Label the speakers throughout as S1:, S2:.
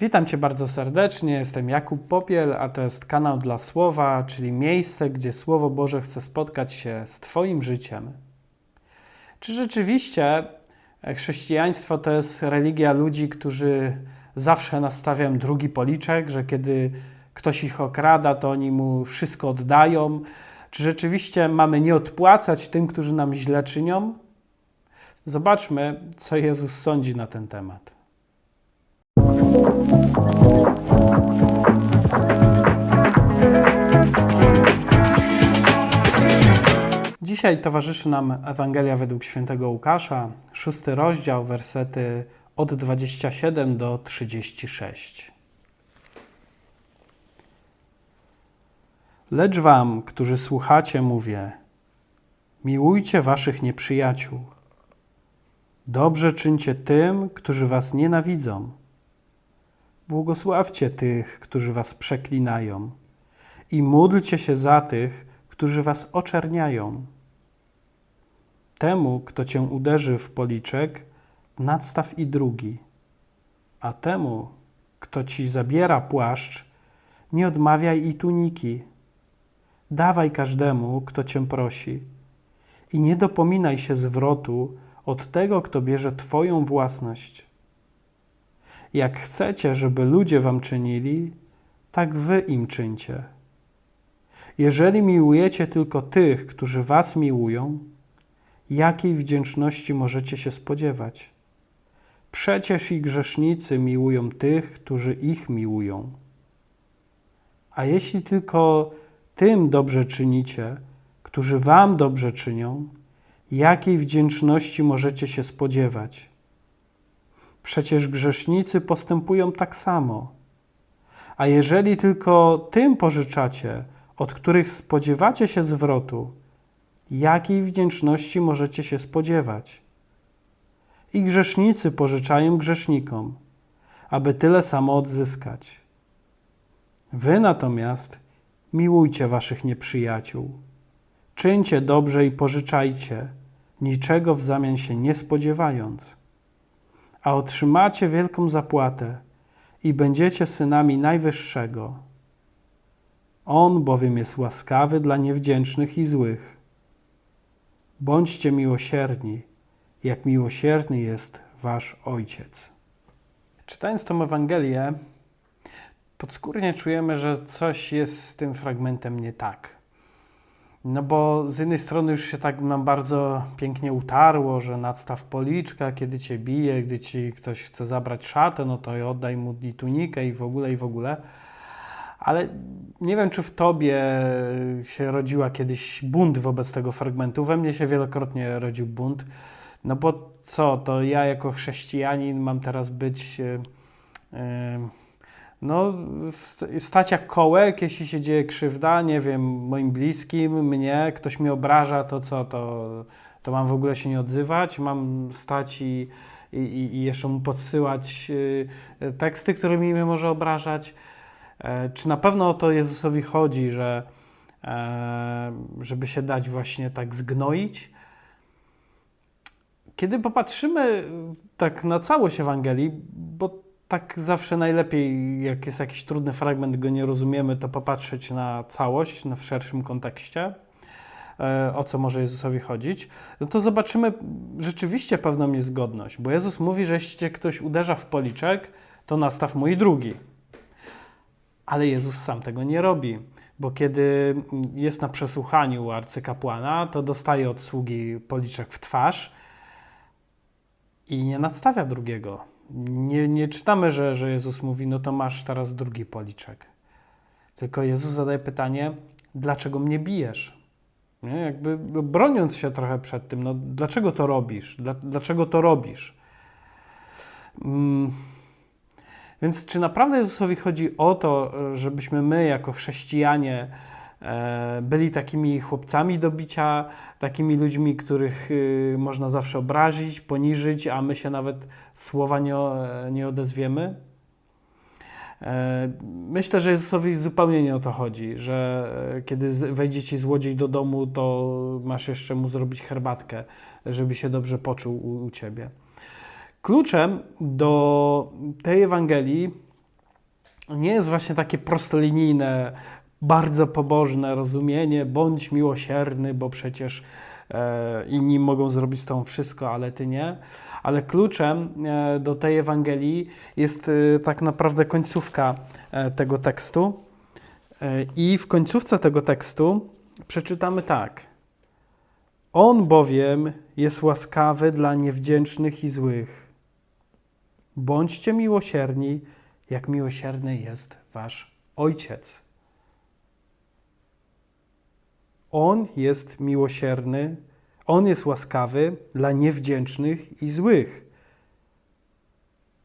S1: Witam Cię bardzo serdecznie. Jestem Jakub Popiel, a to jest kanał dla Słowa, czyli miejsce, gdzie Słowo Boże chce spotkać się z Twoim życiem. Czy rzeczywiście chrześcijaństwo to jest religia ludzi, którzy zawsze nastawiają drugi policzek, że kiedy ktoś ich okrada, to oni mu wszystko oddają? Czy rzeczywiście mamy nie odpłacać tym, którzy nam źle czynią? Zobaczmy, co Jezus sądzi na ten temat. Dzisiaj towarzyszy nam Ewangelia według świętego Łukasza, szósty rozdział, wersety od 27 do 36. Lecz wam, którzy słuchacie, mówię: miłujcie waszych nieprzyjaciół. Dobrze czyńcie tym, którzy was nienawidzą. Błogosławcie tych, którzy was przeklinają, i módlcie się za tych, którzy was oczerniają. Temu, kto cię uderzy w policzek, nadstaw i drugi, a temu, kto ci zabiera płaszcz, nie odmawiaj i tuniki. Dawaj każdemu, kto cię prosi, i nie dopominaj się zwrotu od tego, kto bierze twoją własność. Jak chcecie, żeby ludzie wam czynili, tak wy im czyńcie. Jeżeli miłujecie tylko tych, którzy was miłują, jakiej wdzięczności możecie się spodziewać? Przecież i grzesznicy miłują tych, którzy ich miłują. A jeśli tylko tym dobrze czynicie, którzy wam dobrze czynią, jakiej wdzięczności możecie się spodziewać? Przecież grzesznicy postępują tak samo. A jeżeli tylko tym pożyczacie, od których spodziewacie się zwrotu, jakiej wdzięczności możecie się spodziewać? I grzesznicy pożyczają grzesznikom, aby tyle samo odzyskać. Wy natomiast miłujcie waszych nieprzyjaciół, czyńcie dobrze i pożyczajcie, niczego w zamian się nie spodziewając, a otrzymacie wielką zapłatę i będziecie synami Najwyższego. On bowiem jest łaskawy dla niewdzięcznych i złych. Bądźcie miłosierni, jak miłosierny jest wasz Ojciec. Czytając tą Ewangelię, podskórnie czujemy, że coś jest z tym fragmentem nie tak. No bo z jednej strony już się tak nam bardzo pięknie utarło, że nadstaw policzka, kiedy cię bije, gdy ci ktoś chce zabrać szatę, no to oddaj mu tunikę i w ogóle, i w ogóle. Ale nie wiem, czy w tobie się rodziła kiedyś bunt wobec tego fragmentu. We mnie się wielokrotnie rodził bunt. No bo co, to ja jako chrześcijanin mam teraz być. Yy, yy, no, stać jak kołek, jeśli się dzieje krzywda, nie wiem, moim bliskim, mnie, ktoś mnie obraża, to co, to, to mam w ogóle się nie odzywać, mam stać i, i, i jeszcze mu podsyłać yy, teksty, którymi mnie może obrażać. E, czy na pewno o to Jezusowi chodzi, że e, żeby się dać właśnie tak zgnoić? Kiedy popatrzymy tak na całość Ewangelii, bo tak zawsze najlepiej, jak jest jakiś trudny fragment, go nie rozumiemy, to popatrzeć na całość, no w szerszym kontekście, e, o co może Jezusowi chodzić, no to zobaczymy rzeczywiście pewną niezgodność, bo Jezus mówi, że jeśli ktoś uderza w policzek, to nastaw mój drugi. Ale Jezus sam tego nie robi, bo kiedy jest na przesłuchaniu u arcykapłana, to dostaje od sługi policzek w twarz i nie nadstawia drugiego. Nie, nie czytamy, że, że Jezus mówi, no to masz teraz drugi policzek. Tylko Jezus zadaje pytanie, dlaczego mnie bijesz? Nie? Jakby broniąc się trochę przed tym, no dlaczego to robisz? Dlaczego to robisz? Hmm. Więc czy naprawdę Jezusowi chodzi o to, żebyśmy my, jako chrześcijanie, byli takimi chłopcami do bicia, takimi ludźmi, których y, można zawsze obrazić, poniżyć, a my się nawet słowa nie, nie odezwiemy? Myślę, że Jezusowi zupełnie nie o to chodzi, że e, kiedy wejdzie ci złodziej do domu, to masz jeszcze mu zrobić herbatkę, żeby się dobrze poczuł u, u ciebie. Kluczem do tej Ewangelii nie jest właśnie takie prostolinijne, bardzo pobożne rozumienie, bądź miłosierny, bo przecież e, inni mogą zrobić z tą wszystko, ale ty nie. Ale kluczem e, do tej Ewangelii jest e, tak naprawdę końcówka tego tekstu. I w końcówce tego tekstu przeczytamy tak. On bowiem jest łaskawy dla niewdzięcznych i złych. Bądźcie miłosierni, jak miłosierny jest wasz Ojciec. On jest miłosierny, On jest łaskawy dla niewdzięcznych i złych.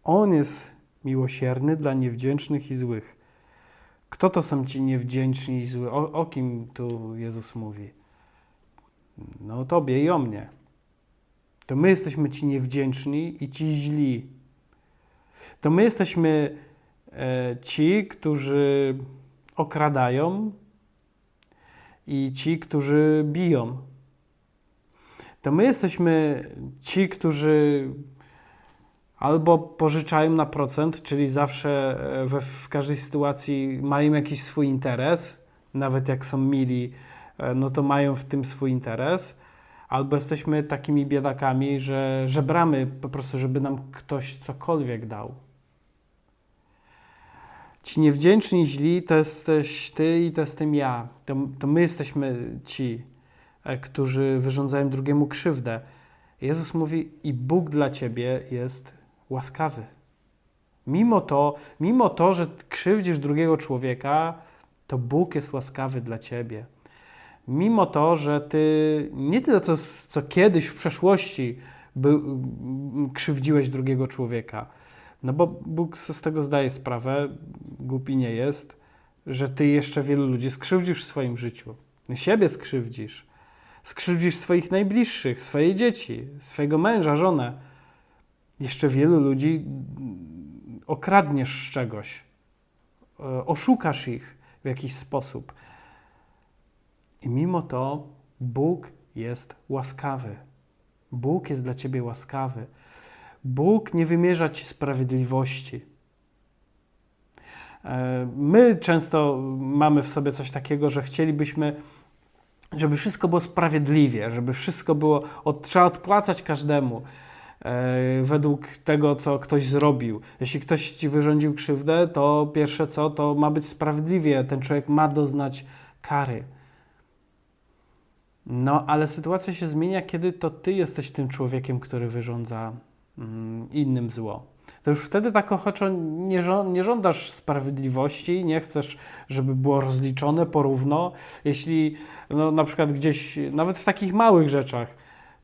S1: On jest miłosierny dla niewdzięcznych i złych. Kto to są ci niewdzięczni i zły? O, o kim tu Jezus mówi? No o tobie i o mnie. To my jesteśmy ci niewdzięczni i ci źli. To my jesteśmy e, ci, którzy okradają i ci, którzy biją. To my jesteśmy ci, którzy albo pożyczają na procent, czyli zawsze e, we, w każdej sytuacji mają jakiś swój interes, nawet jak są mili, e, no to mają w tym swój interes, albo jesteśmy takimi biedakami, że żebramy po prostu, żeby nam ktoś cokolwiek dał. Ci niewdzięczni źli to jesteś ty i to jestem ja. To, to my jesteśmy ci, e, którzy wyrządzają drugiemu krzywdę. Jezus mówi, i Bóg dla ciebie jest łaskawy. Mimo to, mimo to, że krzywdzisz drugiego człowieka, to Bóg jest łaskawy dla ciebie. Mimo to, że ty nie tyle co, co kiedyś w przeszłości by, krzywdziłeś drugiego człowieka, no bo Bóg z tego zdaje sprawę, głupi nie jest, że ty jeszcze wielu ludzi skrzywdzisz w swoim życiu. Siebie skrzywdzisz. Skrzywdzisz swoich najbliższych, swoje dzieci, swojego męża, żonę. Jeszcze wielu ludzi okradniesz z czegoś. e, Oszukasz ich w jakiś sposób. I mimo to Bóg jest łaskawy. Bóg jest dla ciebie łaskawy. Bóg nie wymierza ci sprawiedliwości. E, My często mamy w sobie coś takiego, że chcielibyśmy, żeby wszystko było sprawiedliwie, żeby wszystko było, od, trzeba odpłacać każdemu e, według tego, co ktoś zrobił. Jeśli ktoś ci wyrządził krzywdę, to pierwsze co, to ma być sprawiedliwie, ten człowiek ma doznać kary. No, ale sytuacja się zmienia, kiedy to ty jesteś tym człowiekiem, który wyrządza innym zło. To już wtedy tak ochoczo nie, nie żądasz sprawiedliwości, nie chcesz, żeby było rozliczone porówno. Jeśli no, na przykład gdzieś, nawet w takich małych rzeczach,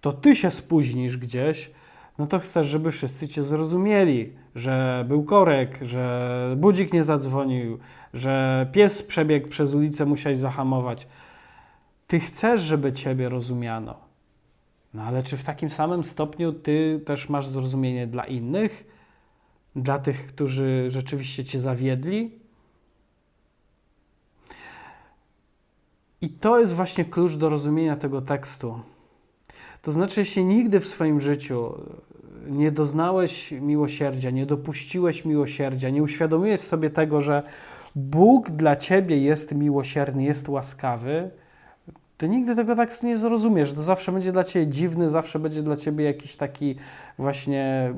S1: to ty się spóźnisz gdzieś, no to chcesz, żeby wszyscy cię zrozumieli, że był korek, że budzik nie zadzwonił, że pies przebiegł przez ulicę, musiałeś zahamować. Ty chcesz, żeby ciebie rozumiano. No ale czy w takim samym stopniu ty też masz zrozumienie dla innych? Dla tych, którzy rzeczywiście cię zawiedli? I to jest właśnie klucz do rozumienia tego tekstu. To znaczy, jeśli nigdy w swoim życiu nie doznałeś miłosierdzia, nie dopuściłeś miłosierdzia, nie uświadomiłeś sobie tego, że Bóg dla ciebie jest miłosierny, jest łaskawy, to nigdy tego tekstu nie zrozumiesz. To zawsze będzie dla ciebie dziwny, zawsze będzie dla ciebie jakiś taki właśnie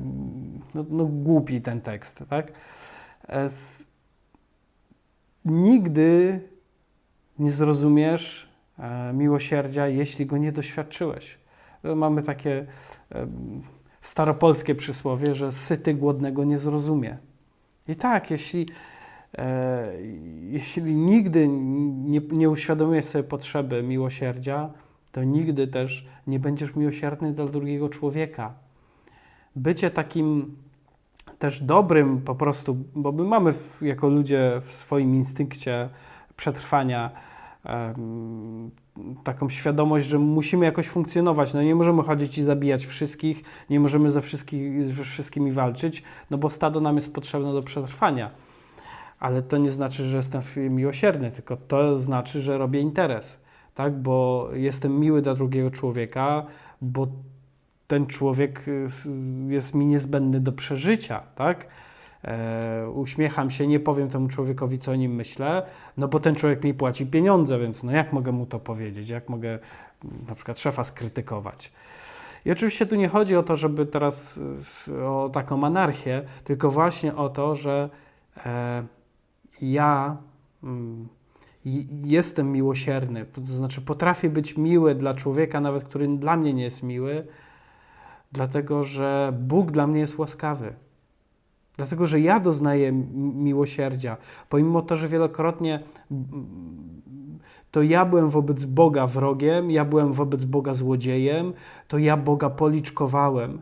S1: no, no głupi ten tekst, tak? Nigdy nie zrozumiesz e, miłosierdzia, jeśli go nie doświadczyłeś. E, Mamy takie e, staropolskie przysłowie, że syty głodnego nie zrozumie. I tak, jeśli, jeśli nigdy nie, nie sobie potrzeby miłosierdzia, to nigdy też nie będziesz miłosierny dla drugiego człowieka. Bycie takim też dobrym po prostu, bo my mamy w, jako ludzie w swoim instynkcie przetrwania taką świadomość, że musimy jakoś funkcjonować. No nie możemy chodzić i zabijać wszystkich, nie możemy ze, wszystkich, ze wszystkimi walczyć, no bo stado nam jest potrzebne do przetrwania. Ale to nie znaczy, że jestem miłosierny, tylko to znaczy, że robię interes, tak? Bo jestem miły dla drugiego człowieka, bo ten człowiek y, jest mi niezbędny do przeżycia, tak? e, uśmiecham się, nie powiem temu człowiekowi, co o nim myślę, no bo ten człowiek mi płaci pieniądze, więc no jak mogę mu to powiedzieć, jak mogę mm, na przykład szefa skrytykować. I oczywiście tu nie chodzi o to, żeby teraz y, o taką anarchię, tylko właśnie o to, że e, ja mm, jestem miłosierny, to znaczy potrafię być miły dla człowieka, nawet który dla mnie nie jest miły, dlatego że Bóg dla mnie jest łaskawy. Dlatego, że ja doznaję mi- miłosierdzia, pomimo to, że wielokrotnie to ja byłem wobec Boga wrogiem, ja byłem wobec Boga złodziejem, to ja Boga policzkowałem.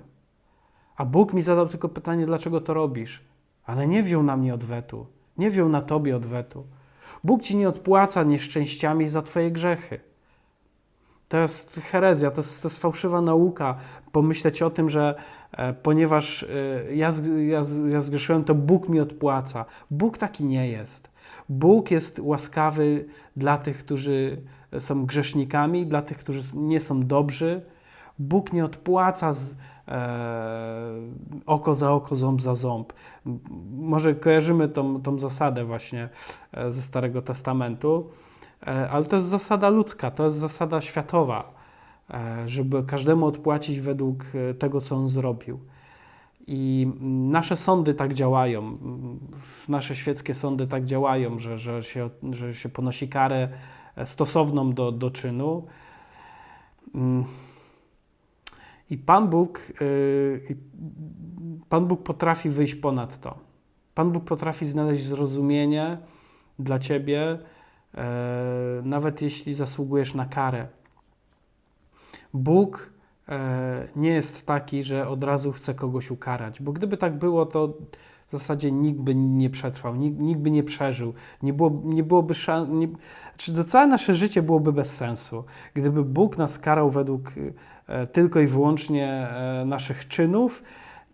S1: A Bóg mi zadał tylko pytanie, dlaczego to robisz? Ale nie wziął na mnie odwetu, nie wziął na tobie odwetu. Bóg ci nie odpłaca nieszczęściami za twoje grzechy. To jest herezja, to jest, to jest fałszywa nauka. Pomyśleć o tym, że e, ponieważ e, ja, ja, ja zgrzeszyłem, to Bóg mi odpłaca. Bóg taki nie jest. Bóg jest łaskawy dla tych, którzy są grzesznikami, dla tych, którzy nie są dobrzy. Bóg nie odpłaca z, e, oko za oko, ząb za ząb. Może kojarzymy tą, tą zasadę właśnie e, ze Starego Testamentu, e, ale to jest zasada ludzka, to jest zasada światowa, e, żeby każdemu odpłacić według e, tego, co on zrobił. I mm, nasze sądy tak działają, mm, nasze świeckie sądy tak działają, że, że, się, że się ponosi karę e, stosowną do, do czynu. I Pan Bóg, yy, Pan Bóg potrafi wyjść ponad to. Pan Bóg potrafi znaleźć zrozumienie dla ciebie, e, nawet jeśli zasługujesz na karę. Bóg e, nie jest taki, że od razu chce kogoś ukarać, bo gdyby tak było, to w zasadzie nikt by nie przetrwał, nikt, nikt by nie przeżył, nie, było, nie byłoby szans, nie, czy to całe nasze życie byłoby bez sensu, gdyby Bóg nas karał według e, tylko i wyłącznie e, naszych czynów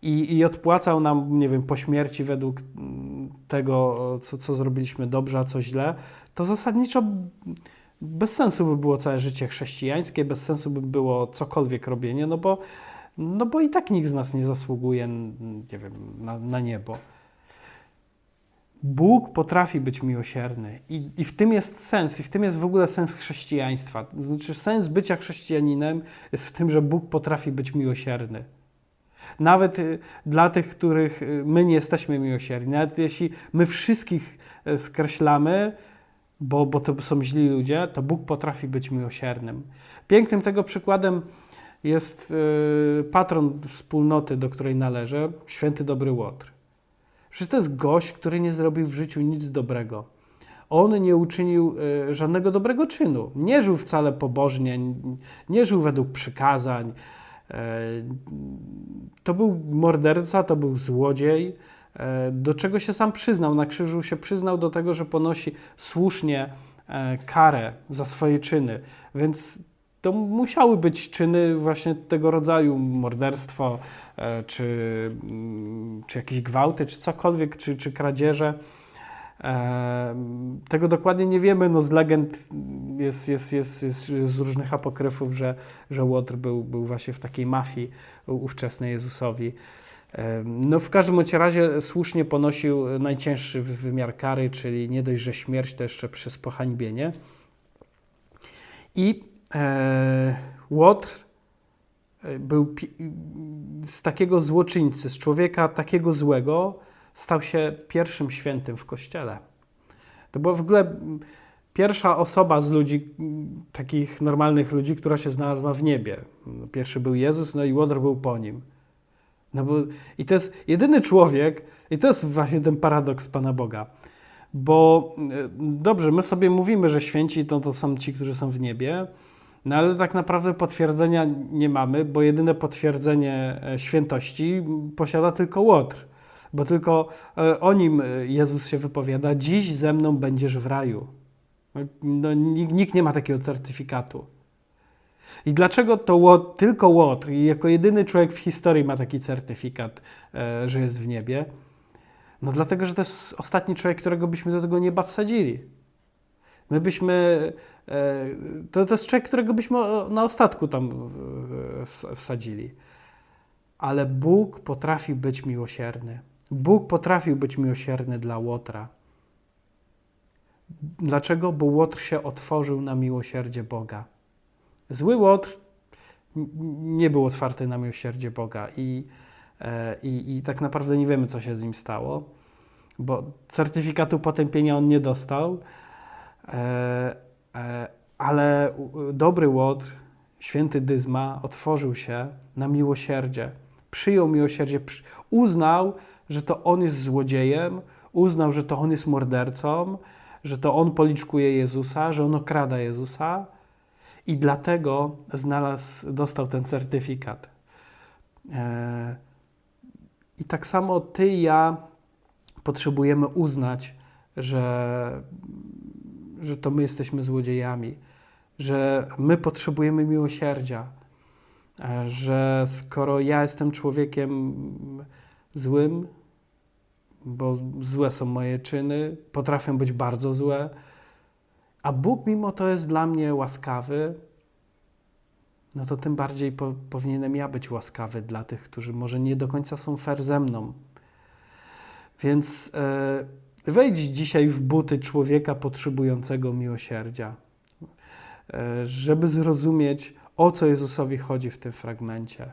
S1: i, i odpłacał nam, nie wiem, po śmierci według mm, tego, co, co zrobiliśmy dobrze, a co źle, to zasadniczo bez sensu by było całe życie chrześcijańskie, bez sensu by było cokolwiek robienie, no bo, no bo i tak nikt z nas nie zasługuje, nie wiem, na, na niebo. Bóg potrafi być miłosierny i, i w tym jest sens, i w tym jest w ogóle sens chrześcijaństwa. Znaczy, sens bycia chrześcijaninem jest w tym, że Bóg potrafi być miłosierny. Nawet y, dla tych, których y, my nie jesteśmy miłosierni, nawet jeśli my wszystkich y, skreślamy, bo, bo to są źli ludzie, to Bóg potrafi być miłosiernym. Pięknym tego przykładem jest y, patron wspólnoty, do której należę, święty Dobry Łotr. Przecież to jest gość, który nie zrobił w życiu nic dobrego. On nie uczynił y, żadnego dobrego czynu. Nie żył wcale pobożnie, nie żył według przykazań. E, To był morderca, to był złodziej, e, do czego się sam przyznał. Na krzyżu się przyznał do tego, że ponosi słusznie e, karę za swoje czyny. Więc to musiały być czyny właśnie tego rodzaju morderstwo, e, czy, mm, czy jakieś gwałty, czy cokolwiek, czy, czy kradzieże. E, Tego dokładnie nie wiemy. No z legend jest, jest, jest, jest z różnych apokryfów, że, że Łotr był, był właśnie w takiej mafii ówczesnej Jezusowi. E, No w każdym razie słusznie ponosił najcięższy wy- wymiar kary, czyli nie dość, że śmierć, to jeszcze przez pohańbienie. I e, Łotr e, był z takiego złoczyńcy, z człowieka takiego złego, stał się pierwszym świętym w kościele. To była w ogóle pierwsza osoba z ludzi, takich normalnych ludzi, która się znalazła w niebie. Pierwszy był Jezus, no i Łotr był po nim. No bo, I to jest jedyny człowiek, i to jest właśnie ten paradoks Pana Boga. Bo e, dobrze, my sobie mówimy, że święci to, to są ci, którzy są w niebie, no ale tak naprawdę potwierdzenia nie mamy, bo jedyne potwierdzenie e, świętości posiada tylko Łotr. Bo tylko e, o nim e, Jezus się wypowiada: Dziś ze mną będziesz w raju. No, nikt, nie ma takiego certyfikatu. I dlaczego to Łot, tylko Łotr, jako jedyny człowiek w historii ma taki certyfikat, że jest w niebie? No dlatego, że to jest ostatni człowiek, którego byśmy do tego nieba wsadzili. My byśmy. E, To, to jest człowiek, którego byśmy na ostatku tam ws- wsadzili. Ale Bóg potrafi być miłosierny. Bóg potrafił być miłosierny dla Łotra. Dlaczego? Bo Łotr się otworzył na miłosierdzie Boga. Zły Łotr nie był otwarty na miłosierdzie Boga i, e, i, i tak naprawdę nie wiemy, co się z nim stało, bo certyfikatu potępienia on nie dostał, e, ale u- dobry Łotr, święty Dyzma, otworzył się na miłosierdzie. Przyjął miłosierdzie, uznał, że to on jest złodziejem, uznał, że to on jest mordercą, że to on policzkuje Jezusa, że on okrada Jezusa i dlatego znalazł, dostał ten certyfikat. E, I tak samo ty i ja potrzebujemy uznać, że, że to my jesteśmy złodziejami, że my potrzebujemy miłosierdzia, e, że skoro ja jestem człowiekiem złym, bo złe są moje czyny, potrafią być bardzo złe, a Bóg mimo to jest dla mnie łaskawy, no to tym bardziej po, powinienem ja być łaskawy dla tych, którzy może nie do końca są fair ze mną. Więc e, wejdź dzisiaj w buty człowieka potrzebującego miłosierdzia, e, żeby zrozumieć, o co Jezusowi chodzi w tym fragmencie.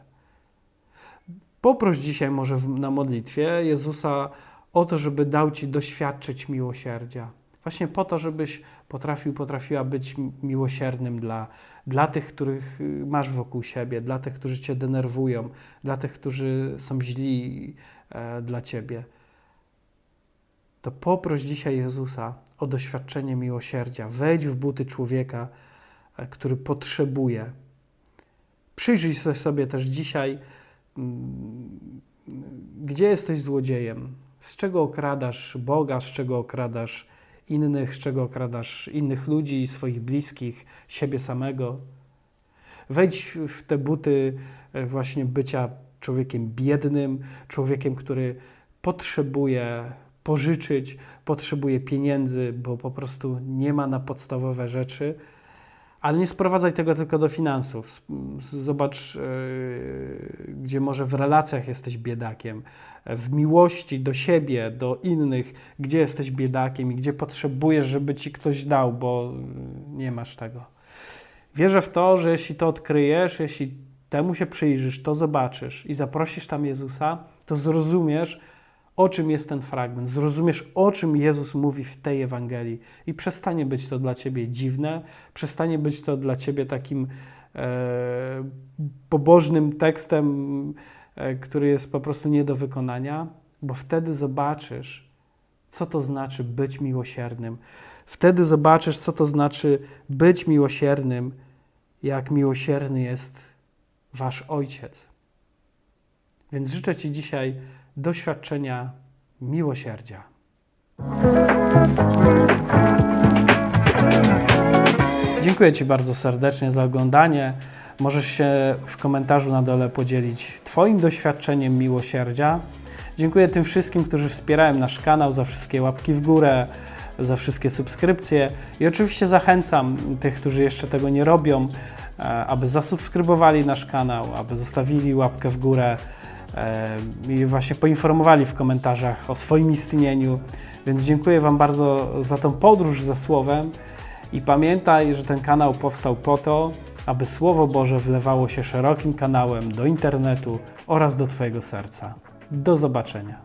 S1: Poproś dzisiaj może na modlitwie Jezusa o to, żeby dał Ci doświadczyć miłosierdzia. Właśnie po to, żebyś potrafił, potrafiła być mi- miłosiernym dla, dla tych, których y, masz wokół siebie, dla tych, którzy Cię denerwują, dla tych, którzy są źli e, dla Ciebie. To poproś dzisiaj Jezusa o doświadczenie miłosierdzia. Wejdź w buty człowieka, e, który potrzebuje. Przyjrzyj sobie też dzisiaj, mm, gdzie jesteś złodziejem, z czego okradasz Boga, z czego okradasz innych, z czego okradasz innych ludzi, swoich bliskich, siebie samego. Wejdź w te buty e, właśnie bycia człowiekiem biednym, człowiekiem, który potrzebuje pożyczyć, potrzebuje pieniędzy, bo po prostu nie ma na podstawowe rzeczy. Ale nie sprowadzaj tego tylko do finansów. Zobacz, yy, gdzie może w relacjach jesteś biedakiem, w miłości do siebie, do innych, gdzie jesteś biedakiem i gdzie potrzebujesz, żeby ci ktoś dał, bo nie masz tego. Wierzę w to, że jeśli to odkryjesz, jeśli temu się przyjrzysz, to zobaczysz i zaprosisz tam Jezusa, to zrozumiesz, o czym jest ten fragment, zrozumiesz, o czym Jezus mówi w tej Ewangelii i przestanie być to dla ciebie dziwne, przestanie być to dla ciebie takim e, pobożnym tekstem, e, który jest po prostu nie do wykonania, bo wtedy zobaczysz, co to znaczy być miłosiernym. Wtedy zobaczysz, co to znaczy być miłosiernym, jak miłosierny jest Wasz Ojciec. Więc życzę Ci dzisiaj doświadczenia miłosierdzia. Dziękuję Ci bardzo serdecznie za oglądanie. Możesz się w komentarzu na dole podzielić Twoim doświadczeniem miłosierdzia. Dziękuję tym wszystkim, którzy wspierają nasz kanał, za wszystkie łapki w górę, za wszystkie subskrypcje i oczywiście zachęcam tych, którzy jeszcze tego nie robią, aby zasubskrybowali nasz kanał, aby zostawili łapkę w górę e, i właśnie poinformowali w komentarzach o swoim istnieniu. Więc dziękuję Wam bardzo za tą podróż ze Słowem i pamiętaj, że ten kanał powstał po to, aby Słowo Boże wlewało się szerokim kanałem do internetu oraz do Twojego serca. Do zobaczenia.